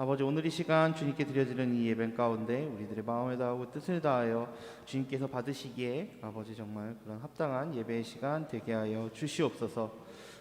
아버지 오늘 이 시간 주님께 드려지는 이 예배 가운데 우리들의 마음을 다하고 뜻을 다하여 주님께서 받으시기에 아버지 정말 그런 합당한 예배의 시간 되게 하여 주시옵소서.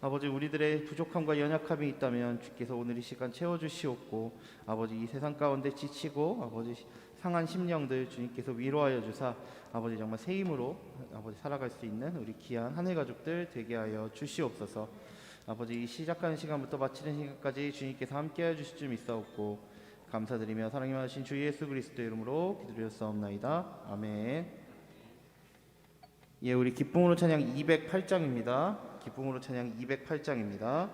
아버지 우리들의 부족함과 연약함이 있다면 주께서 오늘 이 시간 채워 주시옵고 아버지 이 세상 가운데 지치고 아버지 상한 심령들 주님께서 위로하여 주사 아버지 정말 새 힘으로 아버지 살아갈 수 있는 우리 귀한 하늘 가족들 되게 하여 주시옵소서. 아버지 이 시작하는 시간부터 마치는 시간까지 주님께서 함께해 주실 줄 믿사옵고 감사드리며 사랑이 많으신 주 예수 그리스도 이름으로 기도드렸사옵나이다. 아멘. 예, 우리 기쁨으로 찬양 208장입니다. 기쁨으로 찬양 208장입니다.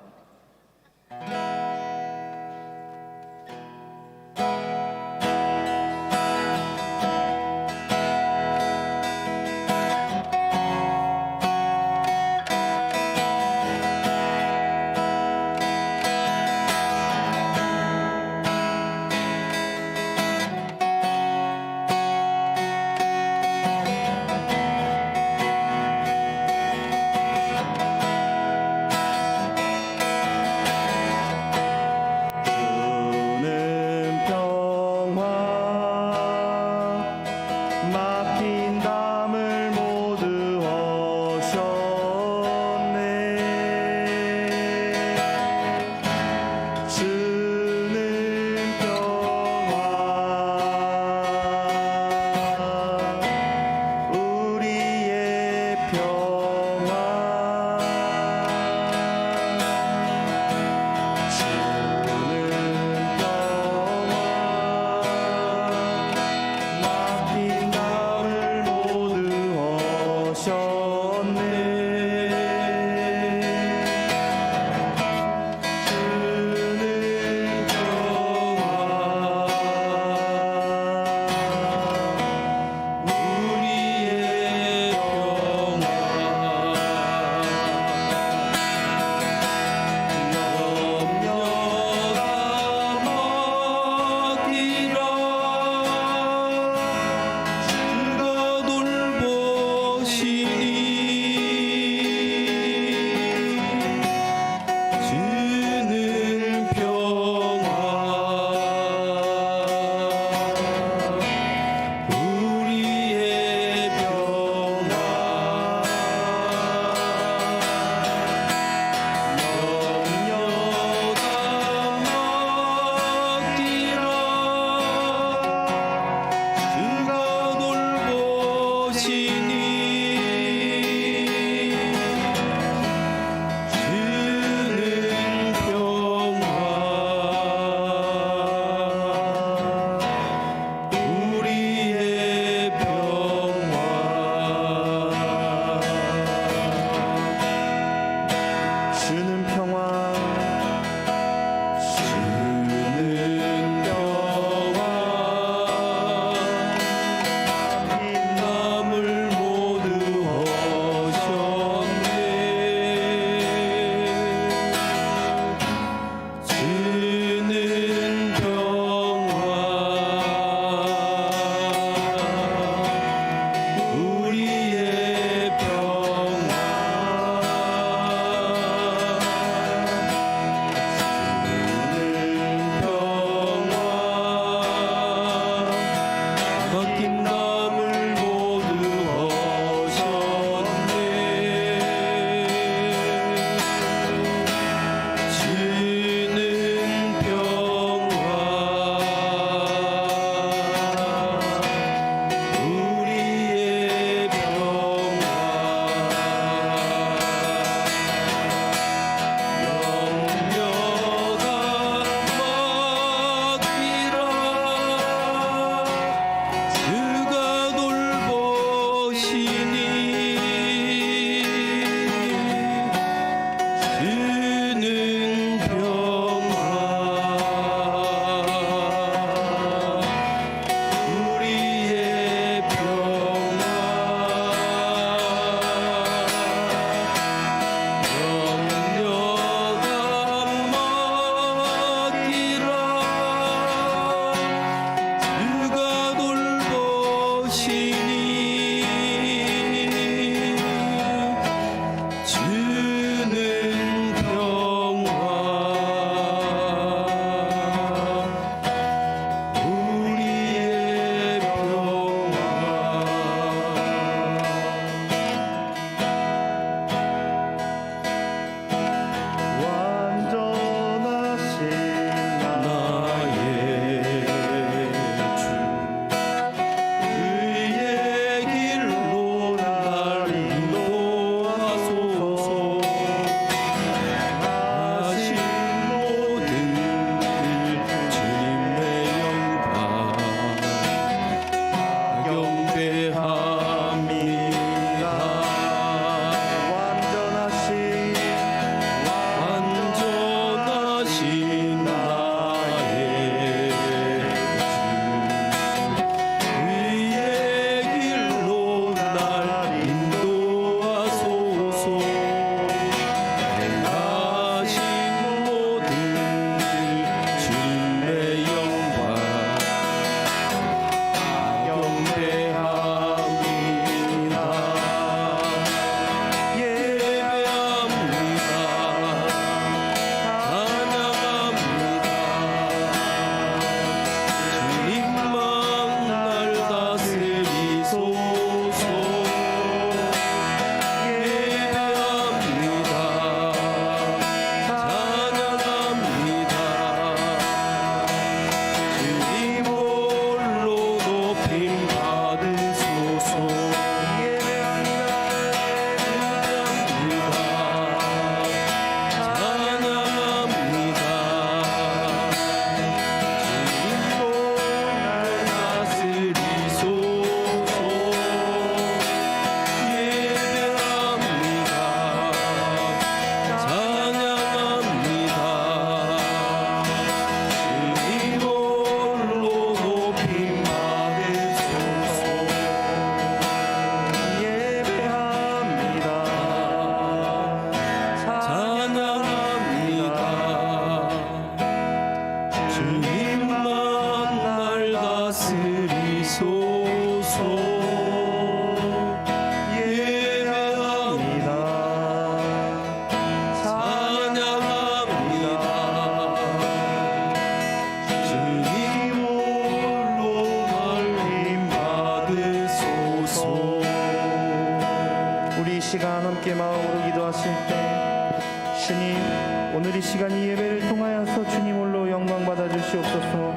오늘 이 시간 이 예배를 통하여서 주님 홀로 영광 받아 주시옵소서.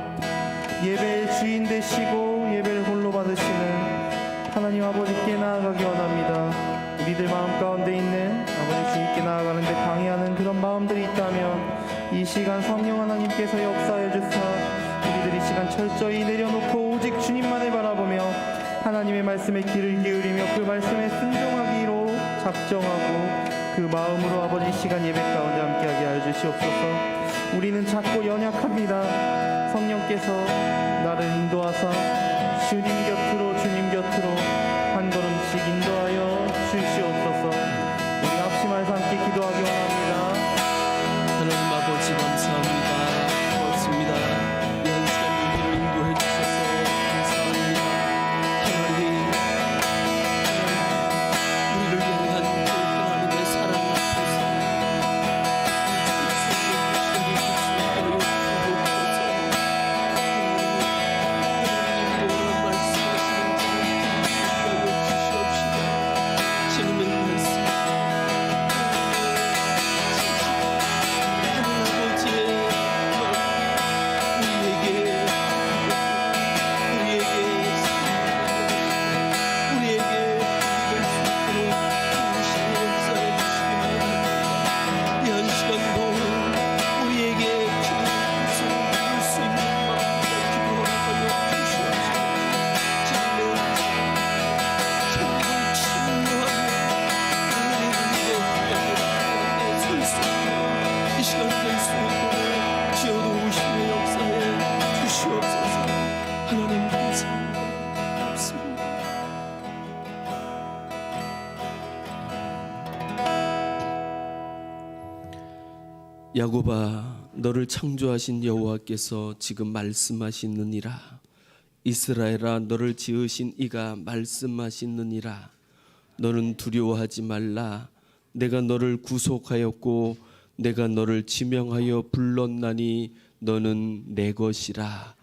예배의 주인 되시고 예배를 홀로 받으시는 하나님 아버지께 나아가기 원합니다. 우리들 마음 가운데 있는 아버지 주님께 나아가는데 방해하는 그런 마음들이 있다면 이 시간 성령 하나님께서 역사해 주사 우리들이 이 시간 철저히 내려놓고 오직 주님만을 바라보며 하나님의 말씀에 귀를 기울이며 그 말씀에 순종하기로 작정하고 그 마음으로 아버지 이 시간 예배 가운데 함께하게 하여 주시옵소서. 우리는 작고 연약합니다. 성령께서 나를 인도하사 주님 야곱아 너를 창조하신 여호와께서 지금 말씀하시느니라. 이스라엘아 너를 지으신 이가 말씀하시느니라. 너는 두려워하지 말라. 내가 너를 구속하였고 내가 너를 지명하여 불렀나니 너는 내 것이라.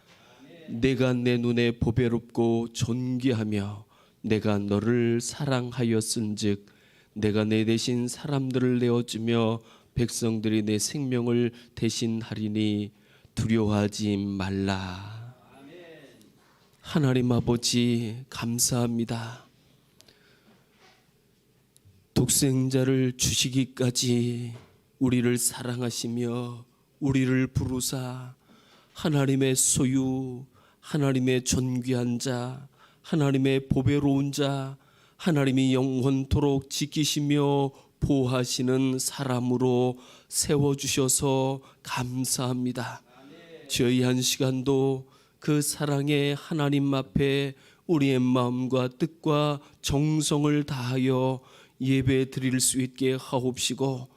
내가 내 눈에 보배롭고 존귀하며 내가 너를 사랑하였은즉 내가 내 대신 사람들을 내어주며 백성들이 내 생명을 대신하리니 두려워하지 말라 하나님 아버지 감사합니다. 독생자를 주시기까지 우리를 사랑하시며 우리를 부르사 하나님의 소유, 하나님의 존귀한 자, 하나님의 보배로운 자, 하나님이 영원토록 지키시며 보호하시는 사람으로 세워주셔서 감사합니다. 저희 한 시간도 그 사랑의 하나님 앞에 우리의 마음과 뜻과 정성을 다하여 예배 드릴 수 있게 하옵시고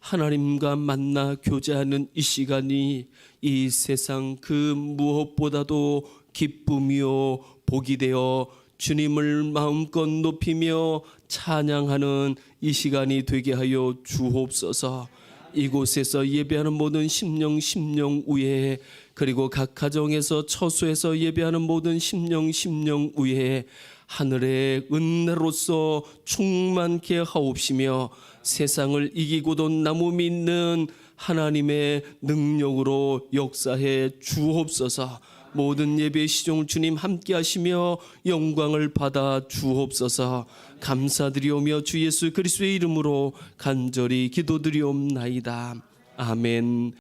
하나님과 만나 교제하는 이 시간이 이 세상 그 무엇보다도 기쁨이요 복이 되어 주님을 마음껏 높이며 찬양하는 이 시간이 되게 하여 주옵소서. 이곳에서 예배하는 모든 심령 심령 위에 그리고 각 가정에서 처소에서 예배하는 모든 심령 심령 위에 하늘의 은혜로서 충만케 하옵시며 세상을 이기고도 나무 믿는 하나님의 능력으로 역사해 주옵소서. 모든 예배 시종 주님 함께 하시며 영광을 받아 주옵소서. 감사드리오며 주 예수 그리스도의 이름으로 간절히 기도드리옵나이다. 아멘.